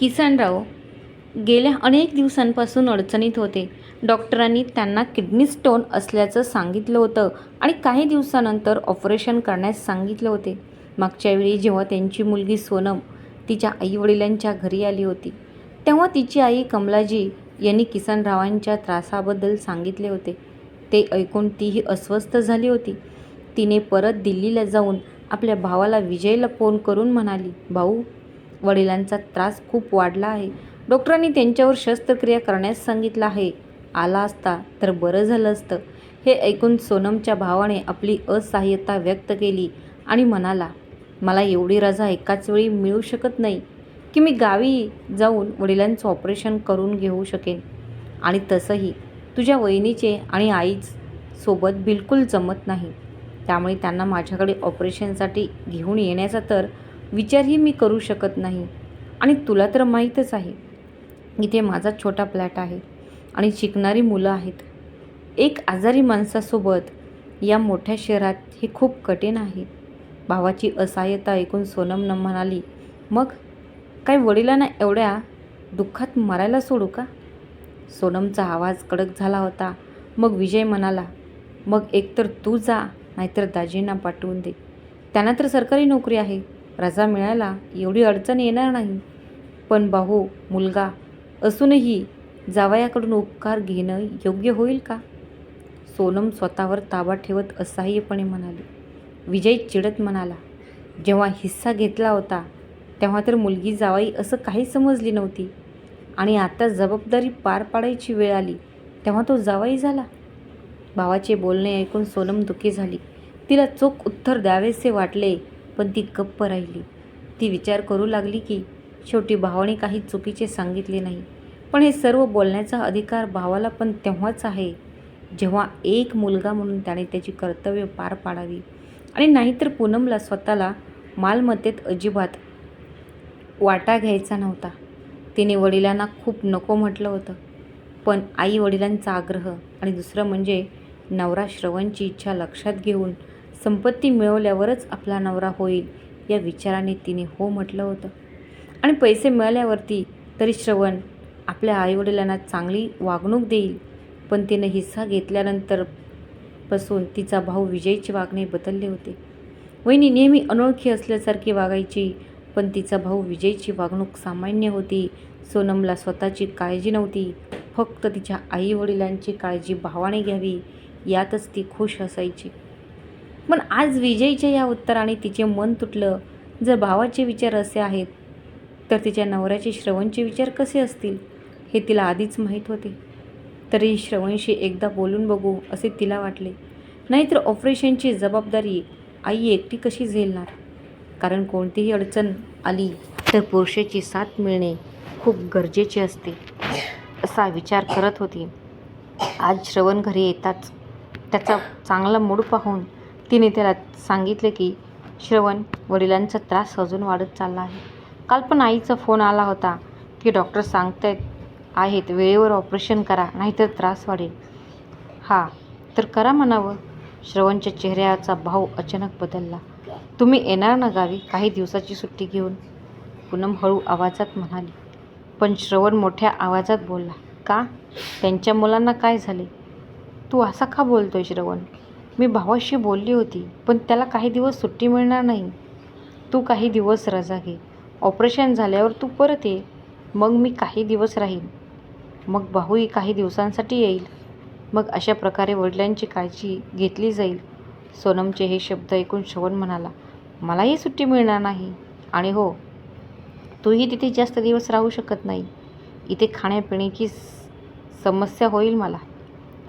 किसनराव गेल्या अनेक दिवसांपासून अडचणीत होते. डॉक्टरांनी त्यांना किडनी स्टोन असल्याचं सांगितलं होतं आणि काही दिवसानंतर ऑपरेशन करण्यास सांगितले होते. मागच्या वेळी जेव्हा त्यांची मुलगी सोनम तिच्या आईवडिलांच्या घरी आली होती तेव्हा तिची आई कमलाजी यांनी किसनरावांच्या त्रासाबद्दल सांगितले होते. ते ऐकून तीही अस्वस्थ झाली होती. तिने परत दिल्लीला जाऊन आपल्या भावाला विजयला फोन करून म्हणाली भाऊ वडिलांचा त्रास खूप वाढला आहे. डॉक्टरांनी त्यांच्यावर शस्त्रक्रिया करण्यास सांगितलं आहे. आला असता तर बरं झालं असतं. हे ऐकून सोनमच्या भावाने आपली असहाय्यता व्यक्त केली आणि म्हणाला मला एवढी रजा एकाच वेळी मिळू शकत नाही की मी गावी जाऊन वडिलांचं ऑपरेशन करून घेऊ शकेन. आणि तसंही तुझ्या वहिनीचे आणि आईच सोबत बिलकुल जमत नाही. त्यामुळे त्यांना माझ्याकडे ऑपरेशनसाठी घेऊन येण्याचा तर विचारही मी करू शकत नाही. आणि तुला तर माहीतच आहे इथे माझा छोटा फ्लॅट आहे आणि शिकणारी मुलं आहेत. एक आजारी माणसासोबत या मोठ्या शहरात हे खूप कठीण आहे. भावाची असहाय्यता ऐकून सोनमनं म्हणाली मग काय वडिलांना एवढ्या दुःखात मरायला सोडू का? सोनमचा आवाज कडक झाला होता. मग विजय म्हणाला मग एकतर तू जा नाहीतर दाजींना पाठवून दे. त्यांना तर सरकारी नोकरी आहे. रजा मिळायला एवढी अडचण येणार नाही. पण भाऊ मुलगा असूनही जावयाकडून उपकार घेणं योग्य होईल का? सोनम स्वतःवर ताबा ठेवत असहाय्यपणे म्हणाली. विजय चिडत म्हणाला जेव्हा हिस्सा घेतला होता तेव्हा तर मुलगी जावाई असं काही समजली नव्हती. आणि आता जबाबदारी पार पाडायची वेळ आली तेव्हा तो जावाई झाला. भावाचे बोलणे ऐकून सोनम दुखी झाली. तिला चोख उत्तर द्यावेसे वाटले पण ती गप्प राहिली. ती विचार करू लागली की शेवटी भावाने काही चुकीचे सांगितले नाही. पण हे सर्व बोलण्याचा अधिकार भावाला पण तेव्हाच आहे जेव्हा एक मुलगा म्हणून त्याने त्याची कर्तव्य पार पाडावी. आणि नाहीतर पूनमला स्वतःला मालमत्तेत अजिबात वाटा घ्यायचा नव्हता. तिने वडिलांना खूप नको म्हटलं होतं. पण आई वडिलांचा आग्रह आणि दुसरं म्हणजे नवरा श्रवणची इच्छा लक्षात घेऊन संपत्ती मिळवल्यावरच आपला नवरा होईल या विचाराने तिने हो म्हटलं होतं. आणि पैसे मिळाल्यावरती तरी श्रवण आपल्या आईवडिलांना चांगली वागणूक देईल. पण तिने हिस्सा घेतल्यानंतरपासून तिचा भाऊ विजयचे वागणे बदलले होते. वहिनी नेहमी अनोळखी असल्यासारखी वागायची पण तिचा भाऊ विजयची वागणूक सामान्य होती. सोनमला स्वतःची काळजी नव्हती. फक्त तिच्या आईवडिलांची काळजी भावाने घ्यावी यातच ती खुश असायची. पण आज विजयच्या या उत्तराने तिचे मन तुटलं. जर भावाचे विचार असे आहेत तर तिच्या नवऱ्याचे श्रवणचे विचार कसे असतील हे तिला आधीच माहीत होते. तरी श्रवणशी एकदा बोलून बघू असे तिला वाटले. नाहीतर ऑपरेशनची जबाबदारी आई एकटी कशी झेलणार? कारण कोणतीही अडचण आली तर पुरुषाची साथ मिळणे खूप गरजेचे असते असा विचार करत होती. आज श्रवण घरी येताच त्याचा चांगला मूड पाहून तिने त्याला सांगितले की श्रवण वडिलांचा त्रास अजून वाढत चालला आहे. काल पण आईचा फोन आला होता की डॉक्टर सांगतायत आहेत वेळेवर ऑपरेशन करा नाहीतर त्रास वाढेल. हा तर करा म्हणावं. श्रवणच्या चेहऱ्याचा भाव अचानक बदलला. तुम्ही येणार ना गावी? काही दिवसाची सुट्टी घेऊन? पूनम हळू आवाजात म्हणाली. पण श्रवण मोठ्या आवाजात बोलला का? त्यांच्या मुलांना काय झाले? तू असा का बोलतोय श्रवण? मी भावाशी बोलली होती पण त्याला काही दिवस सुट्टी मिळणार नाही. तू काही दिवस रजा घे. ऑपरेशन झाल्यावर तू परत ये. मग मी काही दिवस राहीन. मग भाऊही काही दिवसांसाठी येईल. मग अशा प्रकारे वडिलांची काळजी घेतली जाईल. सोनमचे हे शब्द ऐकून श्रवण म्हणाला मलाही सुट्टी मिळणार नाही. आणि हो तूही तिथे जास्त दिवस राहू शकत नाही. इथे खाण्यापिण्याची समस्या होईल मला.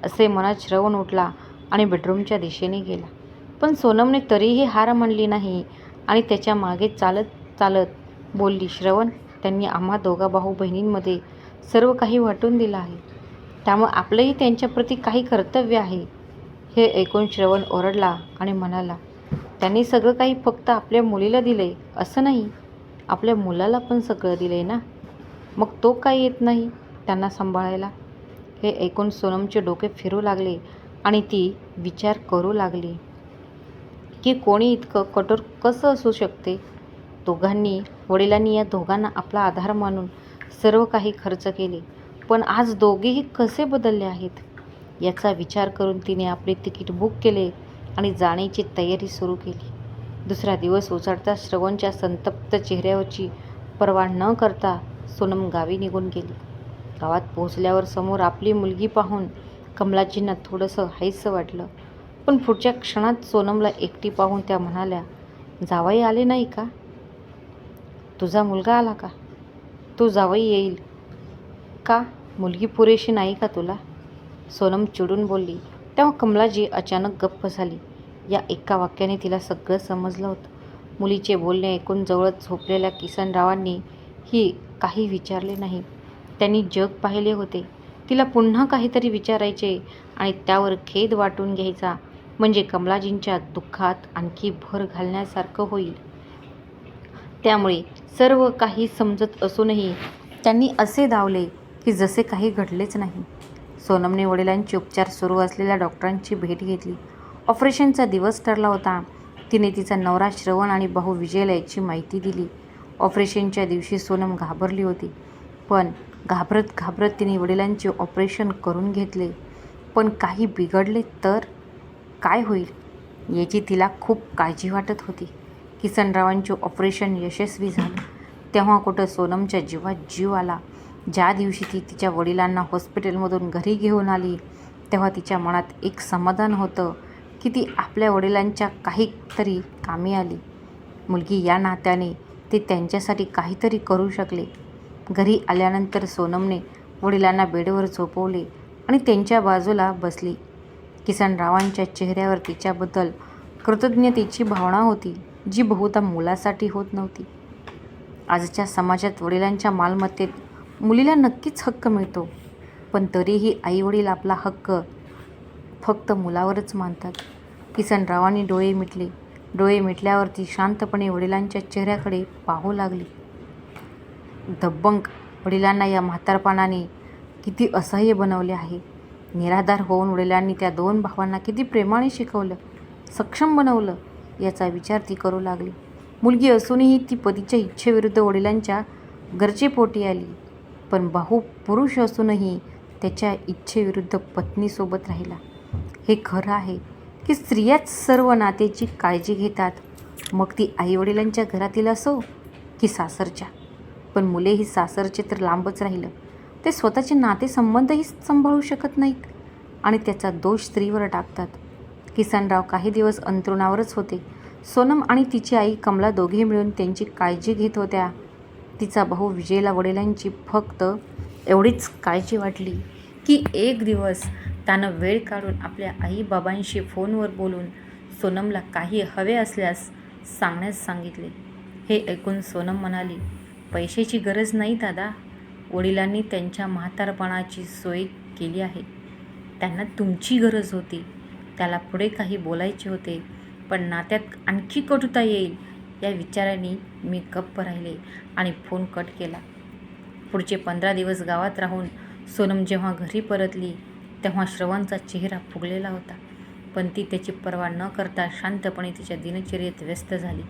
असे मनात श्रवण उठला. आणि बेडरूमच्या दिशेने गेला. पण सोनमने तरीही हार म्हणली नाही आणि त्याच्यामागे चालत चालत बोलली श्रवण त्यांनी आम्हा दोघा भाऊ बहिणींमध्ये सर्व काही वाटून दिलं आहे. त्यामुळे आपलंही त्यांच्याप्रती काही कर्तव्य आहे. हे ऐकून श्रवण ओरडला आणि म्हणाला त्यांनी सगळं काही फक्त आपल्या मुलीला दिले असं नाही. आपल्या मुलाला पण सगळं दिले ना? मग तो काय येत नाही त्यांना सांभाळायला? हे ऐकून सोनमचे डोके फिरू लागले आणि ती विचार करू लागली की कोणी इतकं कठोर कसं असू शकते? दोघांनी वडिलांनी या दोघांना आपला आधार मानून सर्व काही खर्च केले. पण आज दोघेही कसे बदलले आहेत? याचा विचार करून तिने आपले तिकीट बुक केले आणि जाण्याची तयारी सुरू केली. दुसरा दिवस उजाडता श्रवणच्या संतप्त चेहऱ्यावरची पर्वा न करता सोनम गावी निघून गेली. गावात पोहोचल्यावर समोर आपली मुलगी पाहून कमलाजींना थोडंसं हायसं वाटलं. पण पुढच्या क्षणात सोनमला एकटी पाहून त्या म्हणाल्या जावई आले नाही का? तुझा मुलगा आला का? तो जावई येईल. का? मुलगी पुरेशी नाही का तुला? सोनम चिडून बोलली. तेव्हा कमलाजी अचानक गप्प झाली. या एका वाक्याने तिला सगळं समजलं होतं. मुलीचे बोलणे ऐकून जवळच झोपलेल्या किसनरावांनी ही काही विचारले नाही. त्यांनी जग पाहिले होते. तिला पुन्हा काहीतरी विचारायचे आणि त्यावर खेद वाटून घ्यायचा. म्हणजे कमलाजींच्या दुःखात आणखी भर घालण्यासारखं होईल. त्यामुळे सर्व काही समजत असूनही त्यांनी असे धावले की जसे काही घडलेच नाही. सोनमने वडिलांचे उपचार सुरू असलेल्या डॉक्टरांची भेट घेतली. ऑपरेशनचा दिवस ठरला होता. तिने तिचा नवरा श्रवण आणि भाऊ विजयला याची माहिती दिली. ऑपरेशनच्या दिवशी सोनम घाबरली होती. पण घाबरत घाबरत तिने वडिलांचे ऑपरेशन करून घेतले. पण काही बिघडले तर काय होईल याची तिला खूप काळजी वाटत होती. किसनरावांचे ऑपरेशन यशस्वी झालं. तेव्हा कुठं सोनमच्या जीवात जीव आला. ज्या दिवशी ती तिच्या वडिलांना हॉस्पिटलमधून घरी घेऊन आली तेव्हा तिच्या मनात एक समाधान होतं की ती आपल्या वडिलांच्या काहीतरी कामी आली. मुलगी या नात्याने ते त्यांच्यासाठी काहीतरी करू शकले. घरी आल्यानंतर सोनमने वडिलांना बेडवर झोपवले आणि त्यांच्या बाजूला बसली. किसनरावांच्या चेहऱ्यावर तिच्याबद्दल कृतज्ञतेची भावना होती जी बहुधा मुलासाठी होत नव्हती. आजच्या समाजात वडिलांच्या मालमत्तेत मुलीला नक्कीच हक्क मिळतो पण तरीही आईवडील आपला हक्क फक्त मुलावरच मानतात. किसनरावांनी डोळे मिटले. डोळे मिटल्यावर ती शांतपणे वडिलांच्या चेहऱ्याकडे पाहू लागली. दब्बंक वडिलांना या म्हातारपणाने किती असह्य बनवले आहे. निराधार होऊन वडिलांनी त्या दोन भावांना किती प्रेमाने शिकवलं सक्षम बनवलं याचा विचार ती करू लागली. मुलगी असूनही ती पतीच्या इच्छेविरुद्ध वडिलांच्या गरजेपोटी आली. पण भाऊ पुरुष असूनही त्याच्या इच्छेविरुद्ध पत्नीसोबत राहिला. हे खरं आहे की स्त्रियाच सर्व नात्याची काळजी घेतात. मग ती आईवडिलांच्या घरातील असो की सासरच्या. पण मुले ही सासरचे तर लांबच राहिलं. ते स्वतःचे नातेसंबंधही सांभाळू शकत नाहीत. आणि त्याचा दोष स्त्रीवर टाकतात. किसनराव काही दिवस अंतरुणावरच होते. सोनम आणि तिची आई कमला दोघे मिळून त्यांची काळजी घेत होत्या. तिचा भाऊ विजयला वडिलांची फक्त एवढीच काळजी वाटली की एक दिवस त्यानं वेळ काढून आपल्या आईबाबांशी फोनवर बोलून सोनमला काही हवे असल्यास सांगण्यास सांगितले. हे ऐकून सोनम म्हणाली पैशाची गरज नाही दादा. वडिलांनी त्यांच्या म्हातारपणाची सोय केली आहे. त्यांना तुमची गरज होती. त्याला पुढे काही बोलायचे होते. पण नात्यात आणखी कटुता येईल या विचाराने मी गप्प राहिले आणि फोन कट केला. पुढचे पंधरा दिवस गावात राहून सोनम जेव्हा घरी परतली तेव्हा श्रवणचा चेहरा फुगलेला होता. पण ती त्याची पर्वा न करता शांतपणे तिच्या दिनचर्येत व्यस्त झाली.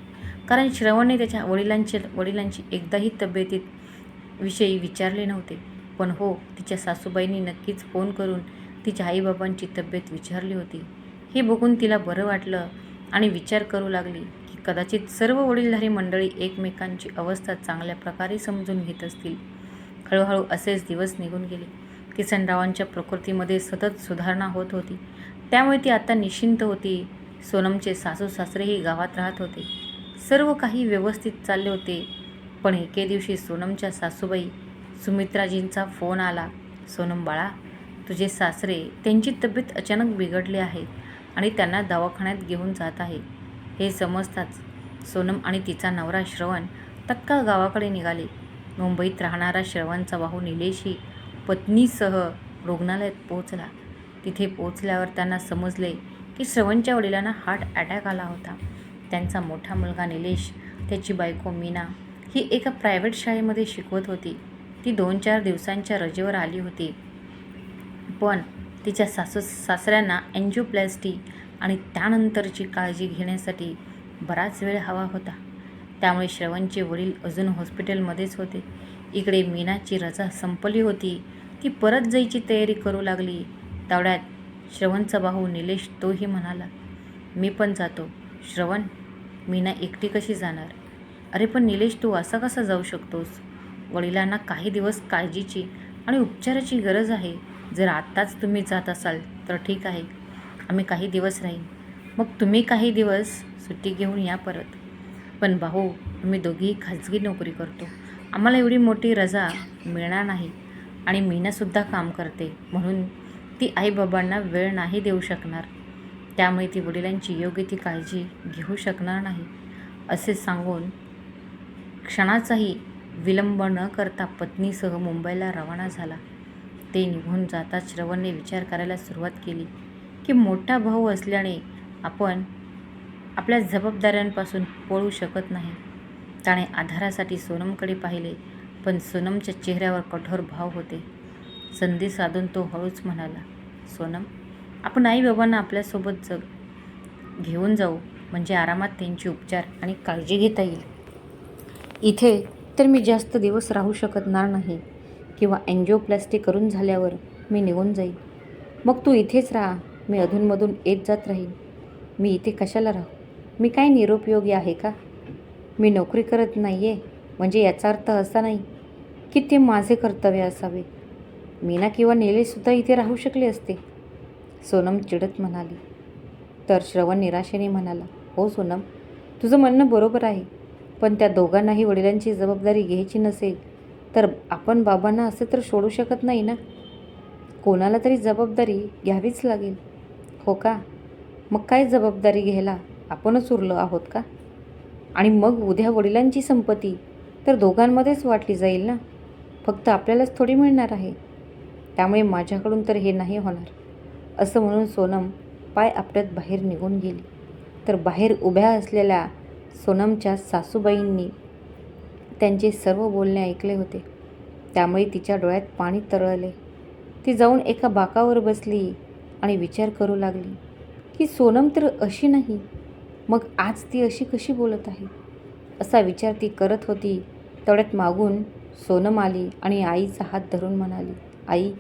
कारण श्रवणने त्याच्या वडिलांचे वडिलांची एकदाही तब्येतीत विषयी विचारले नव्हते. पण हो तिच्या सासूबाईंनी नक्कीच फोन करून तिच्या आईबाबांची तब्येत विचारली होती. हे बघून तिला बरं वाटलं आणि विचार करू लागली की कदाचित सर्व वडीलधारी मंडळी एकमेकांची अवस्था चांगल्या प्रकारे समजून घेत असतील. हळूहळू असेच दिवस निघून गेले. किसनरावांच्या प्रकृतीमध्ये सतत सुधारणा होत होती. त्यामुळे ती आता निश्चिंत होती. सोनमचे सासू सासरेही गावात राहत होते. सर्व काही व्यवस्थित चालले होते. पण एके दिवशी सोनमच्या सासूबाई सुमित्राजींचा फोन आला. सोनम बाळा तुझे सासरे त्यांची तब्येत अचानक बिघडली आहे आणि त्यांना दवाखान्यात घेऊन जात आहे. हे समजताच सोनम आणि तिचा नवरा श्रवण तत्काळ गावाकडे निघाले. मुंबईत राहणारा श्रवणचा भाऊ निलेशही पत्नीसह रुग्णालयात पोहोचला. तिथे पोहोचल्यावर त्यांना समजले की श्रवणच्या वडिलांना हार्ट अटॅक आला होता. त्यांचा मोठा मुलगा निलेश त्याची बायको मीना ही एका प्रायव्हेट शाळेमध्ये शिकवत होती. ती दोन चार दिवसांच्या रजेवर आली होती. पण तिच्या सासू सासऱ्यांना एन्जिओप्लॅस्टी आणि त्यानंतरची काळजी घेण्यासाठी बराच वेळ हवा होता. त्यामुळे श्रवणचे वडील अजून हॉस्पिटलमध्येच होते. इकडे मीनाची रजा संपली होती. ती परत जायची तयारी करू लागली. तेवढ्यात श्रवणचा भाऊ निलेश तोही म्हणाला मी पण जातो. श्रवण मीना एकटी कशी जाणार? अरे पण निलेश तू असा कसा जाऊ शकतोस? वडिलांना काही दिवस काळजीची आणि उपचाराची गरज आहे. जर आत्ताच तुम्ही जात असाल तर ठीक आहे. आम्ही काही दिवस राहीन. मग तुम्ही काही दिवस सुट्टी घेऊन या परत. पण भाऊ आम्ही दोघीही खाजगी नोकरी करतो. आम्हाला एवढी मोठी रजा मिळणार नाही. आणि मीनासुद्धा काम करते. म्हणून ती आईबाबांना वेळ नाही देऊ शकणार. त्यामुळे ती वडिलांची योग्य ती काळजी घेऊ शकणार नाही असे सांगून क्षणाचाही विलंब न करता पत्नीसह मुंबईला रवाना झाला. ते निघून जाताच श्रवणने विचार करायला सुरुवात केली की मोठा भाऊ असल्याने आपण आपल्या जबाबदाऱ्यांपासून पळू शकत नाही. त्याने आधारासाठी सोनमकडे पाहिले पण सोनमच्या चेहऱ्यावर कठोर भाव होते. संधी साधून तो हळूच म्हणाला सोनम आपण आई बाबांना आपल्यासोबत जग घेऊन जाऊ म्हणजे आरामात त्यांचे उपचार आणि काळजी घेता येईल. इथे तर मी जास्त दिवस राहू शकणार नाही किंवा अँजिओप्लास्टी करून झाल्यावर मी निघून जाईन. मग तू इथेच राहा मी अधूनमधून येत जात राहीन. मी इथे कशाला राहू? मी काय निरुपयोगी आहे का? मी नोकरी करत नाही आहे म्हणजे याचा अर्थ असा नाही की ते माझे कर्तव्य असावे. मीना किंवा निलेशसुद्धा इथे राहू शकले असते. सोनम चिडत म्हणाली. तर श्रवण निराशेने म्हणाला हो सोनम तुझं म्हणणं बरोबर आहे पण त्या दोघांनाही वडिलांची जबाबदारी घ्यायची नसेल तर आपण बाबांना असे तर सोडू शकत नाही ना? कोणाला तरी जबाबदारी घ्यावीच लागेल. हो का? मग काय जबाबदारी घ्यायला आपणच उरलो आहोत का? आणि मग उद्या वडिलांची संपत्ती तर दोघांमध्येच वाटली जाईल ना? फक्त आपल्यालाच थोडी मिळणार आहे. त्यामुळे माझ्याकडून तर हे नाही होणार. असं म्हणून सोनम पाय आपटत बाहेर निघून गेली. तर बाहेर उभ्या असलेल्या सोनमच्या सासूबाईंनी त्यांचे सर्व बोलणे ऐकले होते. त्यामुळे तिच्या डोळ्यात पाणी तरळले. ती जाऊन एका बाकावर बसली आणि विचार करू लागली की सोनम तर अशी नाही मग आज ती अशी कशी बोलत आहे? असा विचार ती करत होती. तेवढ्यात मागून सोनम आली आणि आईचा हात धरून म्हणाली आई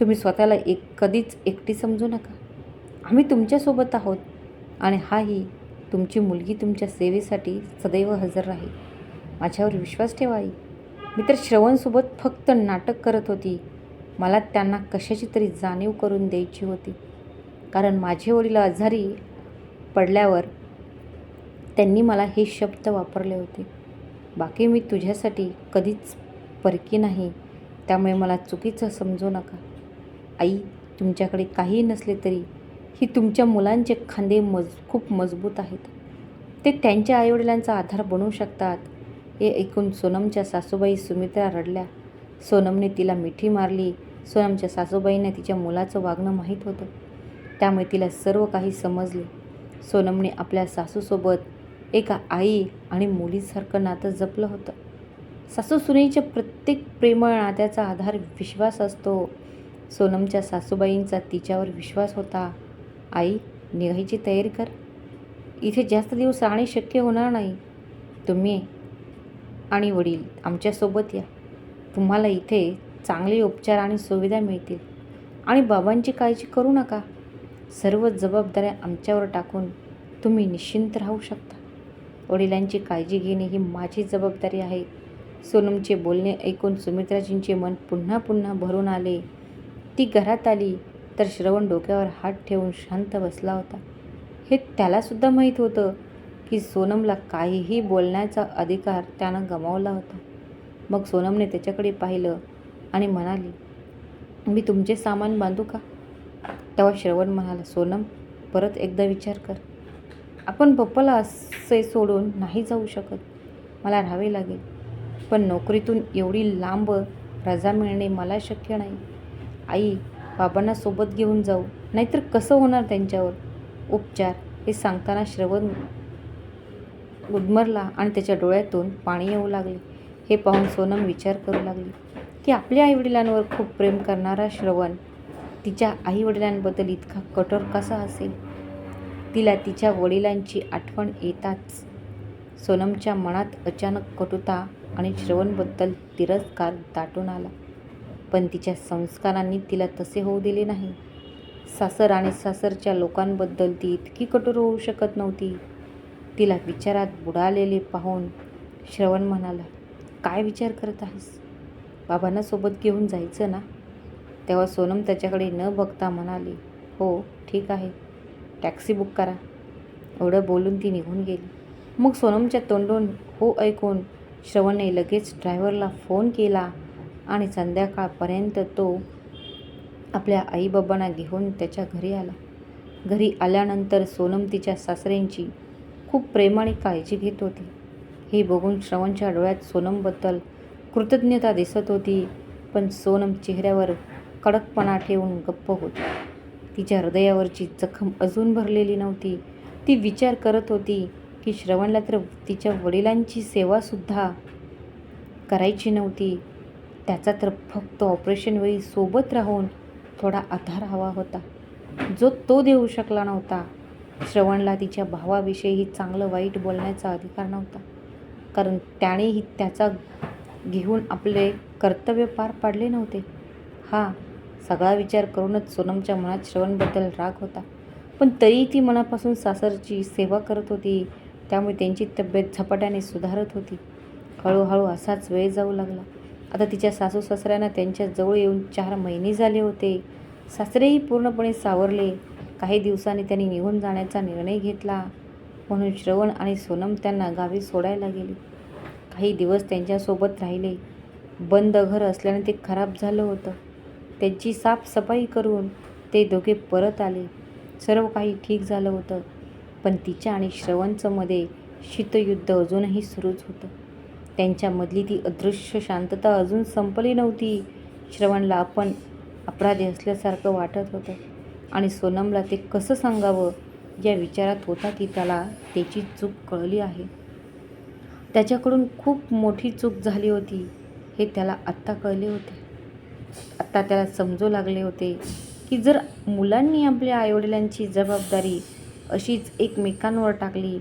तुम्ही स्वतःला एक कधीच एकटी समजू नका. आम्ही तुमच्यासोबत आहोत आणि हाही तुमची मुलगी तुमच्या सेवेसाठी सदैव हजर राहील. माझ्यावर विश्वास ठेवा मी तर श्रवणसोबत फक्त नाटक करत होती. मला त्यांना कशाची तरी जाणीव करून द्यायची होती. कारण माझे वडील आजारी पडल्यावर त्यांनी मला हे शब्द वापरले होते. बाकी मी तुझ्यासाठी कधीच परकी नाही. त्यामुळे मला चुकीचं समजू नका. आई तुमच्याकडे काहीही नसले तरी ही तुमच्या मुलांचे खांदे मज खूप मजबूत आहेत. ते त्यांच्या आईवडिलांचा आधार बनवू शकतात. हे ऐकून सोनमच्या सासूबाई सुमित्रा रडल्या. सोनमने तिला मिठी मारली. सोनमच्या सासूबाईंना तिच्या मुलाचं वागणं माहीत होतं. त्यामुळे तिला सर्व काही समजले. सोनमने आपल्या सासूसोबत एका आई आणि मुलीसारखं नातं जपलं होतं. सासू सुनेच्या प्रत्येक प्रेमळ नात्याचा आधार विश्वास असतो. सोनमच्या सासूबाईंचा तिच्यावर विश्वास होता. आई निघायची तयारी कर. इथे जास्त दिवस राहणे शक्य होणार नाही. तुम्ही आणि वडील आमच्यासोबत या. तुम्हाला इथे चांगले उपचार आणि सुविधा मिळतील. आणि बाबांची काळजी करू नका. सर्व जबाबदाऱ्या आमच्यावर टाकून तुम्ही निश्चिंत राहू शकता. वडिलांची काळजी घेणे ही माझी जबाबदारी आहे. सोनमचे बोलणे ऐकून सुमित्राजींचे मन पुन्हा पुन्हा भरून आले. ती घरात आली तर श्रवण डोक्यावर हात ठेवून शांत बसला होता. हे त्यालासुद्धा माहीत होतं की सोनमला काहीही बोलण्याचा अधिकार त्यानं गमावला होता. मग सोनमने त्याच्याकडे पाहिलं आणि म्हणाली मी तुमचे सामान बांधू का? तेव्हा श्रवण म्हणाला सोनम परत एकदा विचार कर. आपण पप्पाला असे सोडून नाही जाऊ शकत. मला राहावे लागेल. पण नोकरीतून एवढी लांब रजा मिळणे मला शक्य नाही. आई बाबांना सोबत घेऊन जाऊ. नाहीतर कसं होणार त्यांच्यावर? उपचार हे सांगताना श्रवण गुदमरला आणि त्याच्या डोळ्यातून पाणी येऊ लागले. हे पाहून सोनम विचार करू लागली. की आपल्या आईवडिलांवर खूप प्रेम करणारा श्रवण तिच्या आईवडिलांबद्दल इतका कठोर कसा असेल? तिला तिच्या वडिलांची आठवण येताच. सोनमच्या मनात अचानक कटुता आणि श्रवणबद्दल तिरस्कार दाटून आला. पण तिच्या संस्कारांनी तिला तसे होऊ दिले नाही. सासर आणि सासरच्या लोकांबद्दल ती इतकी कठोर होऊ शकत नव्हती. तिला विचारात बुडालेले पाहून श्रवण म्हणाला काय विचार करत आहेस? बाबांना सोबत घेऊन जायचं ना? तेव्हा सोनम त्याच्याकडे न बघता म्हणाली हो ठीक आहे. टॅक्सी बुक करा. एवढं बोलून ती निघून गेली. मग सोनमच्या तोंडून हो ऐकून श्रवणने लगेच ड्रायव्हरला फोन केला. आणि संध्याकाळपर्यंत तो आपल्या आईबाबांना घेऊन त्याच्या घरी आला. घरी आल्यानंतर सोनम तिच्या सासऱ्यांची खूप प्रेमाने काळजी घेत होती. हे बघून श्रवणच्या डोळ्यात सोनमबद्दल कृतज्ञता दिसत होती पण सोनम चेहऱ्यावर कडकपणा ठेवून गप्प होती. तिच्या हृदयावरची जखम अजून भरलेली नव्हती. ती विचार करत होती की श्रवणला तर तिच्या वडिलांची सेवासुद्धा करायची नव्हती. त्याचा तर फक्त ऑपरेशनवेळी सोबत राहून थोडा आधार हवा होता. जो तो देऊ शकला नव्हता. श्रवणला तिच्या भावाविषयीही चांगलं वाईट बोलण्याचा अधिकार नव्हता. कारण त्यानेही त्याचा घेऊन आपले कर्तव्य पार पाडले नव्हते. हा सगळा विचार करूनच सोनमच्या मनात श्रवणबद्दल राग होता. पण तरीही ती मनापासून सासरची सेवा करत होती. त्यामुळे त्यांची तब्येत झपाट्याने सुधारत होती. हळूहळू असाच वेळ जाऊ लागला. आता तिच्या सासू सासऱ्यांना त्यांच्या जवळ येऊन चार महिने झाले होते. सासरेही पूर्णपणे सावरले. काही दिवसांनी त्यांनी निघून जाण्याचा निर्णय घेतला. म्हणून श्रवण आणि सोनम त्यांना गावी सोडायला गेले. काही दिवस त्यांच्यासोबत राहिले. बंद घर असल्याने ते खराब झालं होतं. त्यांची साफसफाई करून ते दोघे परत आले. सर्व काही ठीक झालं होतं. पण तिच्या आणि श्रवणचं मध्ये शीतयुद्ध अजूनही सुरूच होतं. त्यांच्यामधली ती अदृश्य शांतता अजून संपली नव्हती. श्रवणला आपण अपराधी असल्यासारखं वाटत होतं. आणि सोनमला ते कसं सांगावं? या विचारात होता की त्याला त्याची चूक कळली आहे. त्याच्याकडून खूप मोठी चूक झाली होती. हे त्याला आत्ता कळले होते. आत्ता त्याला समजू लागले होते की जर मुलांनी आपल्या आईवडिलांची जबाबदारी अशीच एकमेकांवर टाकली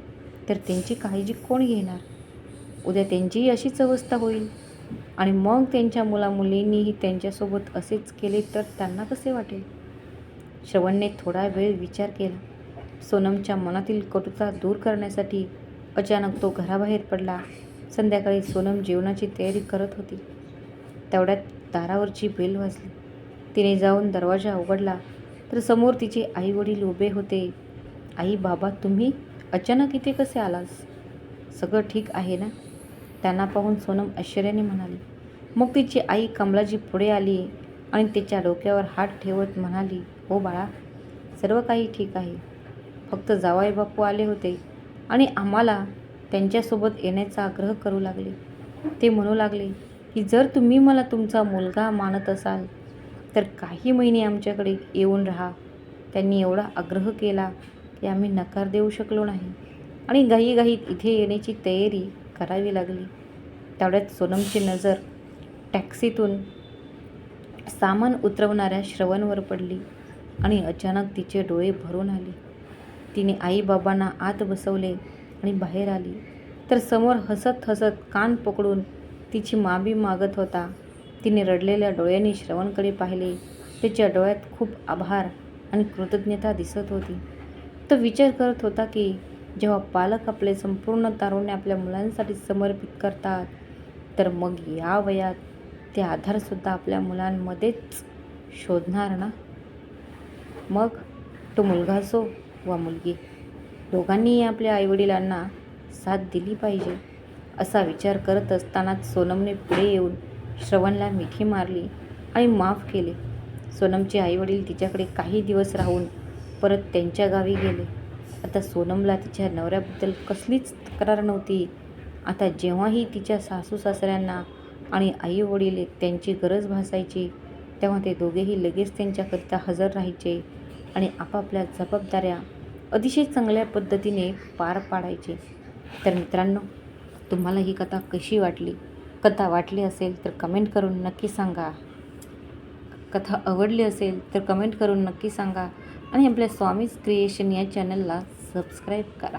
तर त्यांची काळजी कोण घेणार? उद्या त्यांचीही अशीच अवस्था होईल. आणि मग त्यांच्या मुलामुलींनीही त्यांच्यासोबत असेच केले तर त्यांना कसे वाटेल? श्रवणने थोडा वेळ विचार केला. सोनमच्या मनातील कटुता दूर करण्यासाठी अचानक तो घराबाहेर पडला. संध्याकाळी सोनम जेवणाची तयारी करत होती. तेवढ्यात दारावरची बेल वाजली. तिने जाऊन दरवाजा उघडला तर समोर तिचे आई वडील उभे होते. आई बाबा तुम्ही अचानक इथे कसे आलास? सगळं ठीक आहे ना? त्यांना पाहून सोनम आश्चर्याने म्हणाली मग तिची आई कमलाजी पुढे आली आणि तिच्या डोक्यावर हात ठेवत म्हणाली हो बाळा सर्व काही ठीक आहे. फक्त जावाई बापू आले होते आणि आम्हाला त्यांच्यासोबत येण्याचा आग्रह करू लागले. ते म्हणू लागले की जर तुम्ही मला तुमचा मुलगा मानत असाल तर काही महिने आमच्याकडे येऊन राहा. त्यांनी एवढा आग्रह केला की आम्ही नकार देऊ शकलो नाही. आणि घाईघाईत इथे येण्याची तयारी करावी लागली. तेवढ्यात सोनमची नजर टॅक्सीतून सामान उतरवणाऱ्या श्रवणवर पडली आणि अचानक तिचे डोळे भरून आले. तिने आईबाबांना आत बसवले आणि बाहेर आली. तर समोर हसत हसत कान पकडून तिची माबी मागत होता. तिने रडलेल्या डोळ्यांनी श्रवणकडे पाहिले. तिच्या डोळ्यात खूप आभार आणि कृतज्ञता दिसत होती. तो विचार करत होता की जेव्हा पालक आपले संपूर्ण तारुण्य आपल्या मुलांसाठी समर्पित करतात तर मग या वयात ते आधारसुद्धा आपल्या मुलांमध्येच शोधणार ना? मग तो मुलगा असो वा मुलगी दोघांनीही आपल्या आईवडिलांना साथ दिली पाहिजे असा विचार करत असतानाच सोनमने पुढे येऊन श्रवणला मिठी मारली आणि माफ केले. सोनमचे आईवडील तिच्याकडे काही दिवस राहून परत त्यांच्या गावी गेले. आता सोनमला तिच्या नवऱ्याबद्दल कसलीच तक्रार नव्हती. आता जेव्हाही तिच्या सासू सासऱ्यांना आणि आई वडील त्यांची गरज भासायची तेव्हा ते दोघेही लगेच त्यांच्याकरिता हजर राहायचे आणि आपापल्या जबाबदाऱ्या अतिशय चांगल्या पद्धतीने पार पाडायचे. तर मित्रांनो तुम्हाला ही कथा कशी वाटली? कथा वाटली असेल तर कमेंट करून नक्की सांगा. कथा आवडली असेल तर कमेंट करून नक्की सांगा. आणि आपल्या स्वामीज क्रिएशन या चॅनलला सबस्क्राईब करा.